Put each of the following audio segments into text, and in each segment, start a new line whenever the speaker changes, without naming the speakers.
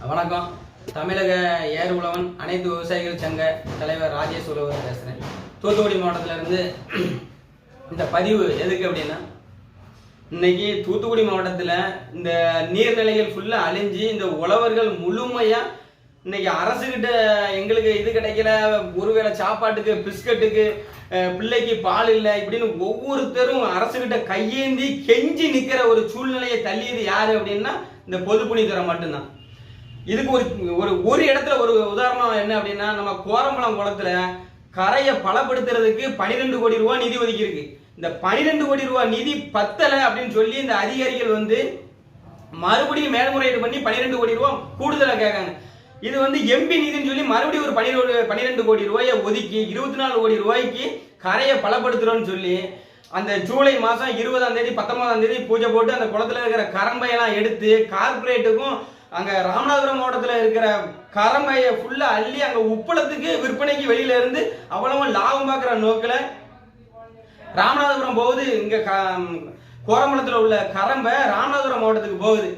வணக்கம். தமிழக ஏர் உழவன் அனைத்து விவசாயிகள் சங்க தலைவர் ராஜேஷ் உழவர் பேசுகிறேன் தூத்துக்குடி மாவட்டத்துல இருந்து இந்த பதிவு எதுக்கு அப்படின்னா இன்னைக்கு தூத்துக்குடி மாவட்டத்தில் இந்த நீர்நிலைகள் ஃபுல்லாக அழிஞ்சு இந்த உழவர்கள் முழுமையாக இன்னைக்கு அரசுகிட்ட எங்களுக்கு இது கிடைக்கல ஒருவேளை சாப்பாட்டுக்கு பிஸ்கட்டுக்கு பிள்ளைக்கு பால் இல்லை இப்படின்னு ஒவ்வொருத்தரும் அரசுகிட்ட கையேந்தி கெஞ்சி நிற்கிற ஒரு சூழ்நிலையை தள்ளியது யார் அப்படின்னா இந்த பொதுப்பணித்துறை மட்டும்தான். இதுக்கு ஒரு ஒரு ஒரு இடத்துல ஒரு உதாரணம் என்ன அப்படின்னா நம்ம கோரம்பலம் குளத்துல கரையை பலப்படுத்துறதுக்கு பனிரெண்டு கோடி ரூபாய் நிதி ஒதுக்கியிருக்கு. இந்த பனிரெண்டு கோடி ரூபாய் நிதி பத்தலை அப்படின்னு சொல்லி இந்த அதிகாரிகள் வந்து மறுபடியும் மேல்முறையீடு பண்ணி பன்னிரெண்டு கோடி ரூபாய் கூடுதலாக கேட்காங்க. இது வந்து எம்பி நிதின்னு சொல்லி மறுபடியும் ஒரு பன்னிரெண்டு பன்னிரெண்டு கோடி ரூபாயை ஒதுக்கி இருபத்தி நாலு கோடி ரூபாய்க்கு கரையை பலப்படுத்துறோம்னு சொல்லி அந்த ஜூலை மாதம் இருபதாம் தேதி பத்தொன்பதாம் தேதி பூஜை போட்டு அந்த குளத்துல இருக்கிற கரம்பையெல்லாம் எடுத்து கார்ப்பரேட்டுக்கும் அங்கே ராமநாதபுரம் மாவட்டத்தில் இருக்கிற கரம்பையை ஃபுல்லாக அள்ளி அங்கே உப்பளத்துக்கு விற்பனைக்கு வெளியில இருந்து அவ்வளவும் லாபம் பார்க்குற நோக்கில் ராமநாதபுரம் போகுது. இங்கே க கோரமலத்தில் உள்ள கரம்பை ராமநாதபுரம் மாவட்டத்துக்கு போகுது.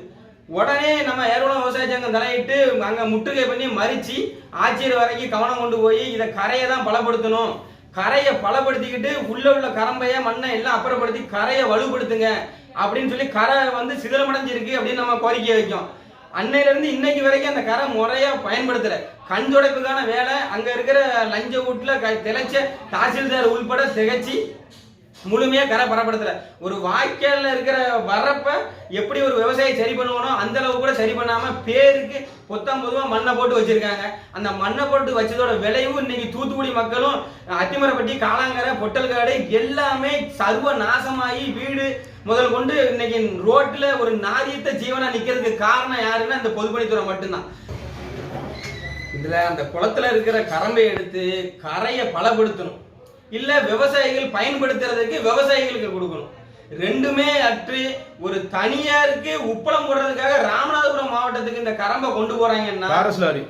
உடனே நம்ம ஏர்வளம் விவசாய சங்கம் தலையிட்டு அங்கே முற்றுகை பண்ணி மறித்து ஆட்சியர் வரைக்கும் கவனம் கொண்டு போய் இதை கரையை தான் பலப்படுத்தணும். கரையை பலப்படுத்திக்கிட்டு உள்ள உள்ள கரம்பையை மண்ணை எல்லாம் அப்புறப்படுத்தி கரையை வலுப்படுத்துங்க அப்படின்னு சொல்லி கரை வந்து சிதிலமடைஞ்சிருக்கு அப்படின்னு நம்ம கோரிக்கை வைக்கும் அன்னையில இருந்து இன்னைக்கு வரைக்கும் அந்த கரை முறையா பயன்படுத்தல. கண் துடைப்புக்கான வேலை அங்க இருக்கிற லஞ்ச வீட்டுல க- திளைச்ச தாசில்தார் உள்பட திகச்சு முழுமையா கரை பரப்படுத்தல ஒரு வாய்க்காலில் இருக்கிற வரப்ப எப்படி ஒரு விவசாயி சரி பண்ணுவானோ அந்த அளவு கூட சரி பண்ணாம பேருக்கு பொத்தம் பொதுவா மண்ணை போட்டு வச்சிருக்காங்க. அந்த மண்ணை போட்டு வச்சதோட விளைவும் இன்னைக்கு தூத்துக்குடி மக்களும் அத்திமரப்பட்டி காளாங்கரை பொட்டல்காடு எல்லாமே சர்வ நாசமாகி வீடு முதல் கொண்டு இன்னைக்கு ரோட்ல ஒரு நாரியத்த ஜீவனா நிக்கிறதுக்கு காரணம் யாருன்னா இந்த பொதுப்பணித்துறை மட்டும்தான். இதுல அந்த குளத்துல இருக்கிற கரம்பை எடுத்து கரையை பலப்படுத்தணும். இல்ல விவசாயிகள் பயன்படுத்துறதுக்கு விவசாயிகளுக்கு கொடுக்கணும். ரெண்டுமே அற்று ஒரு தனியாருக்கு உப்பளம் போடுறதுக்காக ராமநாதபுரம் மாவட்டத்துக்கு இந்த கரம்பை கொண்டு போறாங்கன்னா
டாரஸ் லாரி.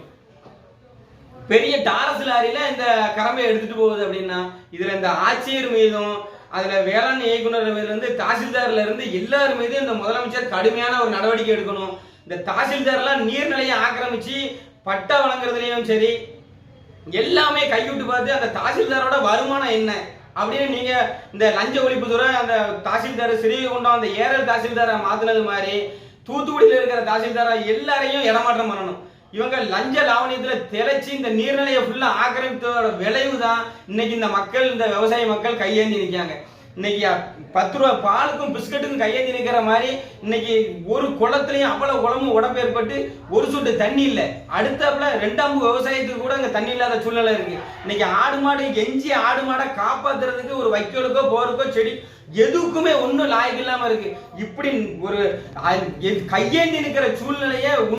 பெரிய டாரஸ் லாரியில இந்த கரம்பை எடுத்துட்டு போகுது அப்படின்னா இதுல இந்த ஆட்சியர் மீதும் அதுல வேளாண் இயக்குனர் மீதுல இருந்து தாசில்தார்ல இருந்து எல்லார் மீதும் இந்த முதலமைச்சர் கடுமையான ஒரு நடவடிக்கை எடுக்கணும். இந்த தாசில்தார்லாம் நீர்நிலையை ஆக்கிரமிச்சு பட்டா வழங்குறதுலயும் சரி எல்லாமே கைவிட்டு பார்த்து அந்த தாசில்தாரோட வருமானம் என்ன? அப்படின்னு நீங்க இந்த லஞ்ச ஒழிப்புத்துறை அந்த தாசில்தார் ஸ்ரீகுண்டம் அந்த ஏரல் தாசில்தாரை மாத்தினது மாதிரி தூத்துக்குடியில் இருக்கிற தாசில்தாரை எல்லாரையும் இடமாற்றம் பண்ணணும். இவங்க லஞ்ச லாவணியத்துல தெளிச்சு இந்த நீர்நிலையை ஃபுல்லா ஆக்கிரமித்ததோட விளைவு தான் இன்னைக்கு இந்த மக்கள் இந்த விவசாய மக்கள் கையேந்தி நிற்காங்க இன்னைக்கு பத்து ரூபா பாலுக்கும் பிஸ்கட்டுக்கும் கையேந்தி நிற்கிற மாதிரி இன்னைக்கு ஒரு குளத்துலையும் அவ்வளவு குளமும் உடம்பு ஏற்பட்டு ஒரு சொட்டு தண்ணி இல்லை. அடுத்தாப்புல ரெண்டாம் விவசாயத்துக்கு கூட அங்க தண்ணி இல்லாத சூழ்நிலை இருக்கு. இன்னைக்கு ஆடு மாடு எஞ்சி ஆடு மாடை காப்பாத்துறதுக்கு ஒரு வைக்கோலுக்கோ போருக்கோ செடி எதுக்குமே ஒன்றும் லாயக்கு இல்லாம இருக்கு. இப்படி ஒரு கையேந்தி நிற்கிற சூழ்நிலையை